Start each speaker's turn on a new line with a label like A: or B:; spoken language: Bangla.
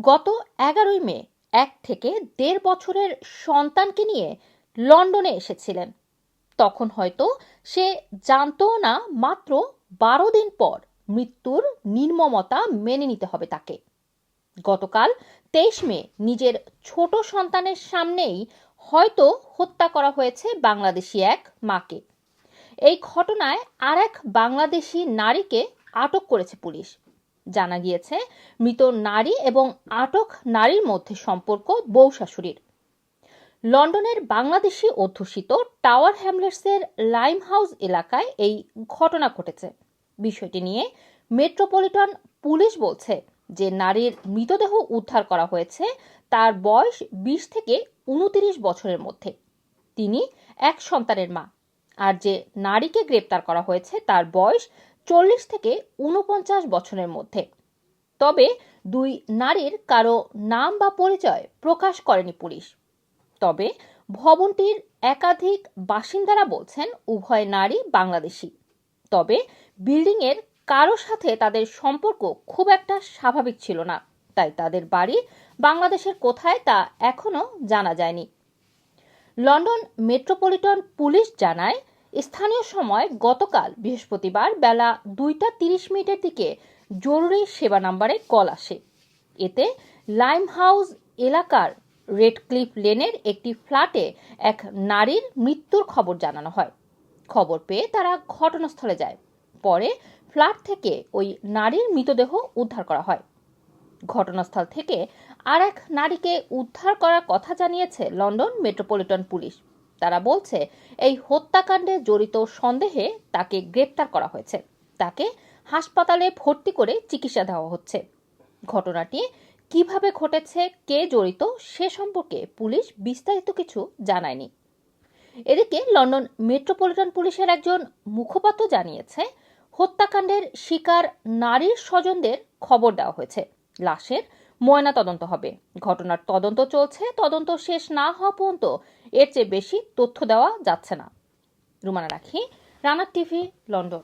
A: গত এগারোই মে, এক থেকে দেড় বছরের সন্তানকে নিয়ে লন্ডনে এসেছিলেন। তখন হয়তো সে জানতো না মাত্র বারো দিন পর মৃত্যুর নির্মমতা মেনে নিতে হবে তাকে। গতকাল তেইশ মে, নিজের ছোট সন্তানের সামনেই হয়তো হত্যা করা হয়েছে বাংলাদেশি এক মাকে। এই ঘটনায় আর এক বাংলাদেশি নারীকে আটক করেছে পুলিশ। জানা গিয়েছে, মৃত নারী এবং আটক নারীর মধ্যে সম্পর্ক বউ শাশুড়ির লন্ডনের বাংলাদেশি অধ্যুষিত টাওয়ার হ্যামলেটসের লাইম হাউস এলাকায় এই ঘটনা ঘটেছে। বিষয়টি নিয়ে মেট্রোপলিটন পুলিশ বলছে যে নারীর মৃতদেহ উদ্ধার করা হয়েছে তার বয়স বিশ থেকে উনতিরিশ বছরের মধ্যে। তিনি এক সন্তানের মা। আর যে নারীকে গ্রেপ্তার করা হয়েছে তার বয়স চল্লিশ থেকে উনপঞ্চাশ বছরের মধ্যে। তবে দুই নারীর কারও নাম বা পরিচয় প্রকাশ করেনি পুলিশ। তবে ভবনটির একাধিক বাসিন্দারা বলছেন, উভয় নারী বাংলাদেশি। তবে বিল্ডিংয়ের কারও সাথে তাদের সম্পর্ক খুব একটা স্বাভাবিক ছিল না। তাই তাদের বাড়ি বাংলাদেশের কোথায় তা এখনও জানা যায়নি। লন্ডন মেট্রোপলিটন পুলিশ জানায় স্থানীয় সময় গতকাল বৃহস্পতিবার বেলা দুইটা তিরিশ মিনিটের দিকে জরুরি সেবা নাম্বারে কল আসে। এতে লাইম হাউস এলাকার রেড ক্লিফ লেনের একটি ফ্ল্যাটে এক নারীর মৃত্যুর খবর জানানো হয়। খবর পেয়ে তারা ঘটনাস্থলে যায়। পরে ফ্ল্যাট থেকে ওই নারীর মৃতদেহ উদ্ধার করা হয়। ঘটনাস্থল থেকে আর এক নারীকে উদ্ধার করার কথা জানিয়েছে লন্ডন মেট্রোপলিটন পুলিশ। তারা বলছে, এই হত্যাকাণ্ডে জড়িত সন্দেহে তাকে গ্রেপ্তার করা হয়েছে। তাকে হাসপাতালে ভর্তি করে চিকিৎসা দেওয়া হচ্ছে। ঘটনাটি কীভাবে ঘটেছে, কে জড়িত, সে সম্পর্কে পুলিশ বিস্তারিত কিছু জানায়নি। এদিকে লন্ডন মেট্রোপলিটন পুলিশের একজন মুখপাত্র জানিয়েছে, হত্যাকাণ্ডের শিকার নারীর স্বজনদের খবর দেওয়া হয়েছে। লাশের ময়না তদন্ত হবে। ঘটনার তদন্ত চলছে, তদন্ত শেষ না হওয়া পর্যন্ত এর চেয়ে বেশি তথ্য দেওয়া যাচ্ছে না। রুমানা রাখি রানার টিভি, লন্ডন।